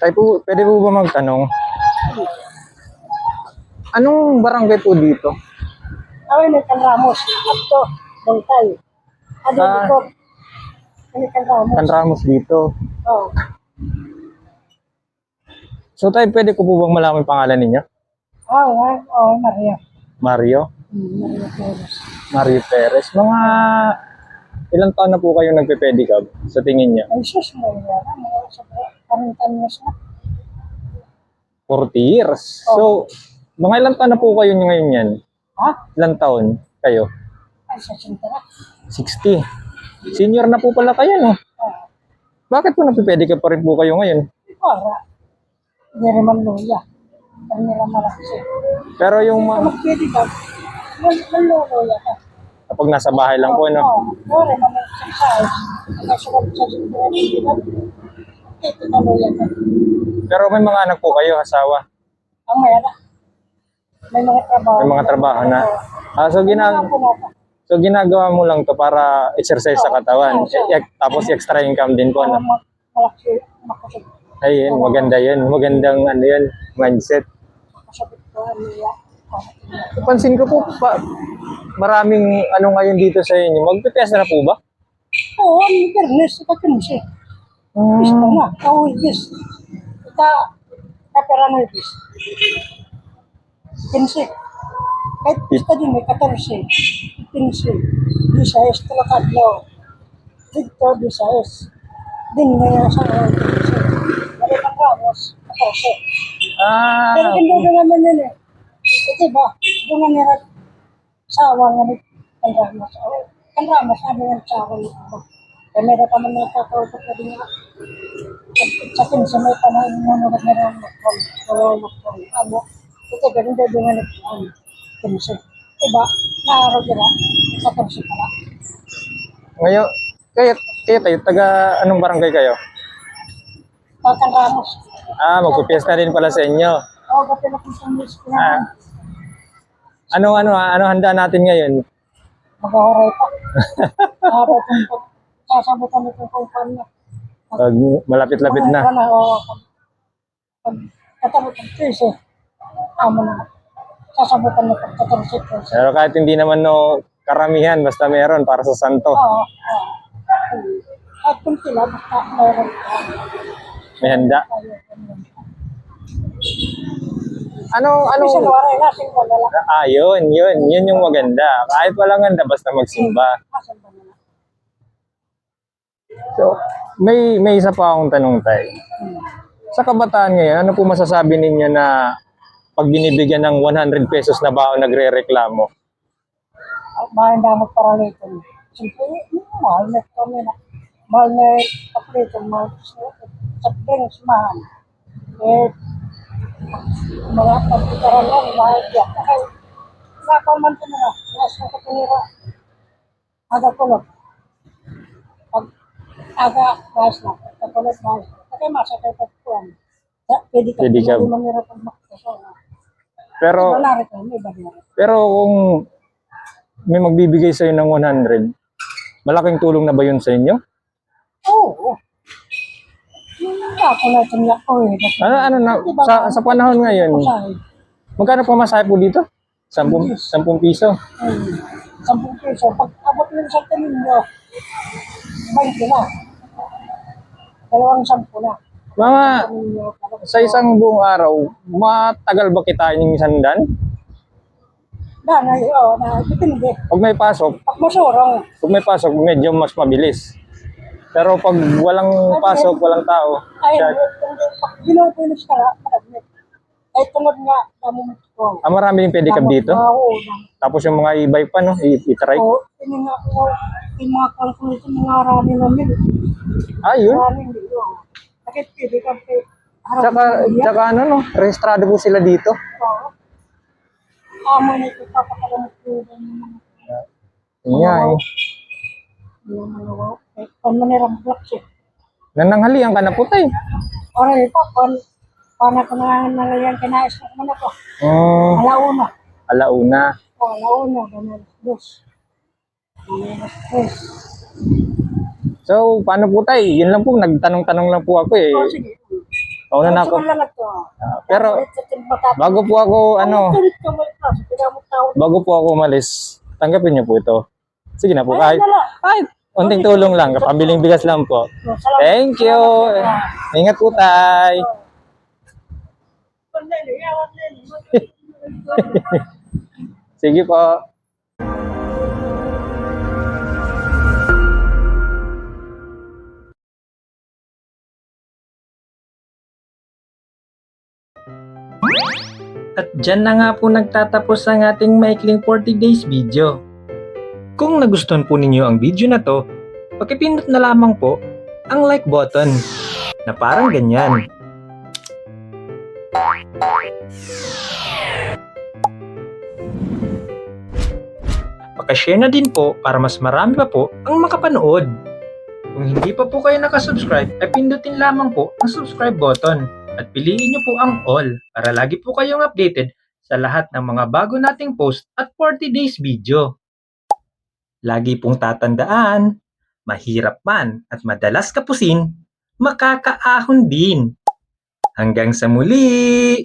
Tay po, pwede po ba magtanong? Anong barangay po dito? Ako yung Can Ramos. Ato, Bangkay. Ano Ah. dito? Ano Can Ramos? San Ramos dito. Oo. So tay, pwede ko po bang malaman yung pangalan ninyo? Oo, nga. Oo, Maria. Mario? Hmm, Maria Perez. Mario Perez. Mga ilang taon na po kayo nagpe-pedicab sa tingin niyo? Ay, sus, Maria. Mga sa 40 years na. 40 years. So, mga ilang taon na po kayo ngayon yan? Ha? Ilang taon kayo? Ay, sa sinta na. 60. Senior na po pala kayo, no? Oo. Bakit po nagpe-pedicab pa rin po kayo ngayon? Para. Hindi naman luya. Pero nila malaki. Pero yung Kung mga, magpili ka, mal- maluluya ka. Kapag nasa bahay lang po, no? Oo. Pare, man exercise. Nagkasunod sa sinta. Ito na luya ka. Pero may mga anak po kayo, asawa. Ang mayroon. May mga trabaho. May mga trabaho na. Ah, so, ginag so ginagawa mo lang to para exercise sa katawan. E- e- tapos extra income din po, Para no? ma- malaki, makasabit, Ayun, maganda yun. Magandang ano yun, mindset. ko, luya. Pansin ko po, pa, maraming ano ngayon dito sa inyo. Magpipiyasa na po ba? Oo, ang fairness, ito kinsi. Bis na na, kawin bis. Ita, kapera na bis. Kinsi. Kahit gusto din may 14. Kinsi. Disayas, Trocadlo. Victor Disayas. Din na yung sa mga kinsi. Pero ang ramos, 14. Ah, Pero hindi na naman yun eh. Ito ba, doon nga nila sawa nga ni Kan Ramos. Oh, Kan Ramos, sabi nga sawa ni Ito. Kaya meron pa man nagkakausap na din nga. Sa akin, sa may panahon nga nung nagmeron ng makron. Kaya makron. Ano, ito ganun din doon nga nagkaan. Kinsi. Diba, naaraw nila, sa kinsi pala. ngayon, kaya, kaya tayo, taga anong barangay kayo? Oh, Kan Ramos. Ah, magpipiyesta din pala sa inyo. Oo, gabi na kung sa miss ko Ah. na Anong ano, ah, ano handa natin ngayon? mag-ahoray pa. Itong pag sasabutan itong kumpan niya. Pag malapit-lapit na. Wala, oo. Pag- katabot ng cheese eh. Amo na. Sasabutan na pag katabot ng cheese. Pero kahit hindi naman no karamihan, basta meron para sa santo. Oo. oo. At kung sila, basta ka. May handa. Ano, ano? Ah, yun, yun. Yun yung maganda. Kahit walang handa, basta magsimba. Nila? So, may may isa pa akong tanong tayo. Sa kabataan ngayon, ano po masasabi ninyo na pag binibigyan ng 100 pesos na baon nagre-reklamo? Ah, Mahal na magparalito. Siyempre, mahal na kami na. Mahal na paplito, mahal sa drinks, mahal. Eh, mga pagkikaroon lang, mahal yan. Kaya, nakaman ko na, nasa na katunira. Aga ko lang. Pag aga, bahas na. Bahas na. Kaya masakay pa ko. Pwede ka, Pwede ka. hindi man nila pag makasama. Pero pero kung may magbibigay sa ng 100, malaking tulong na ba yun sa inyo? Oo. Yung na tingnan ko eh. Ano ano na Diba, sa sa panahon ngayon, Masahe. magkano pa masahe po dito? 10 10 piso. Hmm. Sampung piso. Pag abot ng sa nyo, 20 na. Dalawang sampu na. Parang- sa isang buong araw, matagal ba kitain yung isang dan? Na, na, oo, na, depende. Pag may pasok, Pag masurong, pag may pasok, medyo mas mabilis. Pero pag walang pasok, walang tao, ay, siya, ginawa ko yung skala, maragnet. Ay, tungod nga, namumit ko. ah, marami yung pedicab dito. Oo, Tapos yung mga e-bike pa, no? I- I-try. Oo, ini nga ko, yung mga calculation, mga rami namin. Ah, yun. Rami dito. Bakit pwede ka pe? harap Tsaka, tsaka ano, no? Rehistrado po sila dito. Oo. Amo na ito, papakalamot ko yung mga Yun nga eh. Eh, kung manirang block siya. Nananghalian ka na po tayo. Oray po, kung paano ko na nalayan kinais ko muna ko. Hmm, Alauna. alauna. O, alauna, ganun. Dos. Ganun, tres. So, paano po tayo? Yun lang po, nagtanong-tanong lang po ako eh. O, sige. Mauna na ako. Ah, pero bago po ako ano, mo bago po ako umalis, tanggapin niyo po ito. Sige na po, Ay, kahit, unting tulong lang, pambiling bigas lang po. Salamat. Thank you. Ingat po, tay. Sige po. At dyan na nga po nagtatapos ang ating maikling 40 days video. Kung nagustuhan po ninyo ang video na to, pakipindot na lamang po ang like button na parang ganyan. Pakashare na din po para mas marami pa po ang makapanood. Kung hindi pa po kayo nakasubscribe, ay pindutin lamang po ang subscribe button at piliin nyo po ang all para lagi po kayong updated sa lahat ng mga bago nating post at 40 days video. Lagi pong tatandaan, mahirap man at madalas kapusin, makakaahon din. Hanggang sa muli!